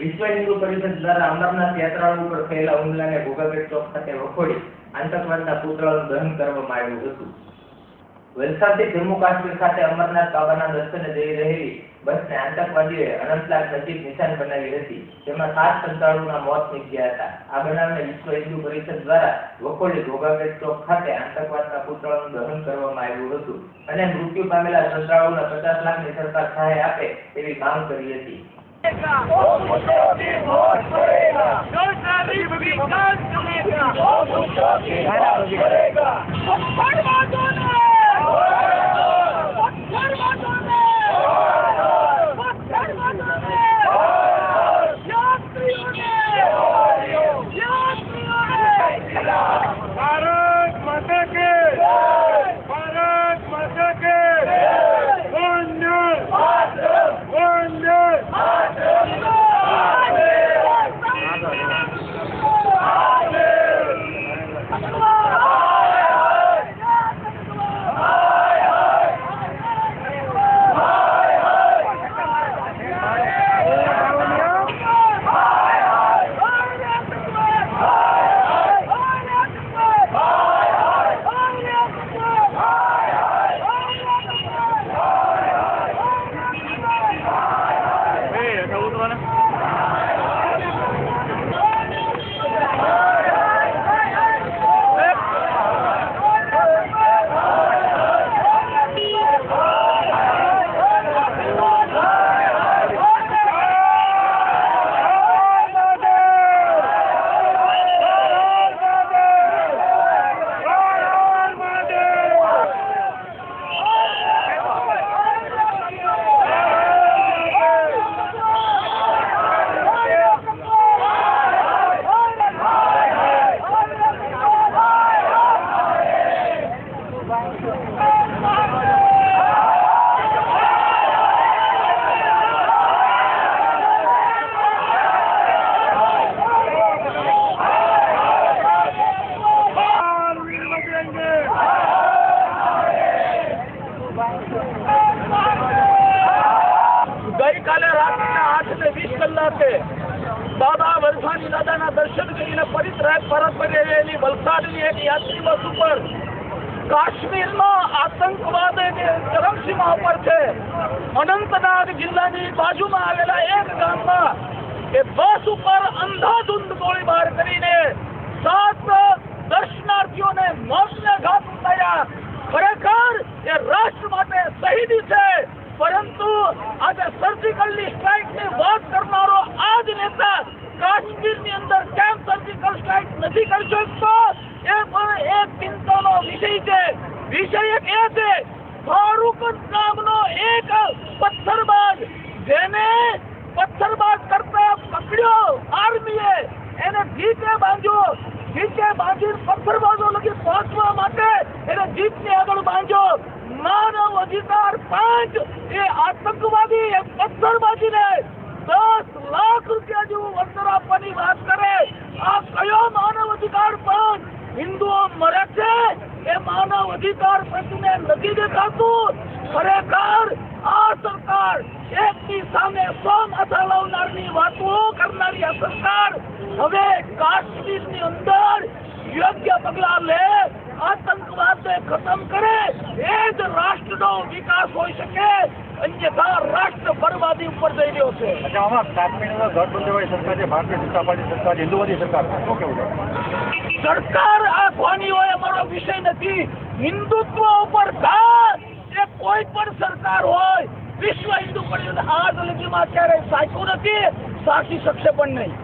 વિશ્વ હિન્દુ પરિષદ દ્વારા અમરનાથ યાત્રાળુ ઉપર થયેલા હુમલાને ભોગાગઢ ચોક ખાતે વખોડી આતંકવાદના પુતળાનું દહન કરવામાં આવ્યું હતું. વલસાડથી જમ્મુ કાશ્મીર ખાતે અમરનાથ બાબાના દર્શને જઈ રહેલી બસને આતંકવાદીઓએ અનંતનાગ નજીક નિશાન બનાવી હતી. જેમાં સાત શ્રદ્ધાળુઓના મોત નીપજ્યા હતા. આ બનાવને વિશ્વ હિન્દુ પરિષદ દ્વારા વખોડી ભોગાગઢ ચોક ખાતે આતંકવાદના પુતળાનું દહન કરવામાં આવ્યું હતું. અને મૃત્યુ પામેલા શ્રદ્ધાળુઓને પચાસ લાખની સરકાર સહાય આપે તેવી માંગ કરી હતી. ભારત running? કલાકે બાબા વલસાડી દાદાના દર્શન કરીને પરિત્રાય પરત ફરી રહેલી વલસાડની એક યાત્રી બસ ઉપર કાશ્મીરમાં આતંકવાદ ચરમસીમા ઉપર છે, અનંતનાગ જિલ્લાની બાજુમાં આવેલા એક ગામમાં એ બસ ઉપર અંધાધૂંધ ગોળીબાર કરીને સાત દર્શનાર્થીઓને મોતને ઉતાર્યા. ખરેખર એ રાષ્ટ્ર માટે શહીદી છે, પરંતુ આજે સર્જિકલની સ્ટ્રાઇકની જ નેતા કાશ્મીરની અંદર કેમ સર્જિકલ સ્ટ્રાઇક નથી કરી શકતો? એ પણ એક ચિંતાનો વિષય છે. વિષય એક એ છે, ફારૂક નામનો એક પથ્થરબાજ, જેને પથ્થરબાજ કરતા પકડ્યો આર્મીએ. એને જીતે બાંધ્યો. જીતે બાંધીને પથ્થરબાજો લગી પહોંચવા માટે એને જીપને આગળ બાંધ્યો. માનવ અધિકાર પાંચ. એ આતંકવાદી એ પથ્થરબાજીને દસ લાખ રૂપિયા જેવું વળતર આપવાની વાત કરે, આ કયો માનવ અધિકાર પણ હિન્દુઓ મરે છે? એ માનવ અધિકાર પંચને નથી દેખાતું. ખરેખર આ સરકાર એકની સામે સો માથા લાવનારની વાતો કરનારી આ સરકાર હવે કાશ્મીરની અંદર યોગ્ય પગલાં લે આતંકવાદને ખતમ કરે એ જ રાષ્ટ્રનો વિકાસ હોઈ શકે. અન્યથા રાષ્ટ્ર બરબાદી ઉપર જઈ રહ્યો છે. અચ્છા આમાં કાશ્મીરમાં ગઠબંધનવાળી સરકાર છે ભારતીય જનતા પાર્ટી સરકાર હિન્દુવાદી સરકાર શું કેવું છે? સરકાર આ હોય અમારો વિષય નથી. હિન્દુત્વ ઉપર ઘાત. એ કોઈ પણ સરકાર હોય વિશ્વ હિન્દુ પરિષદ આ લગીમાં ક્યારેય સાચું નથી સાચી શકશે પણ નહીં.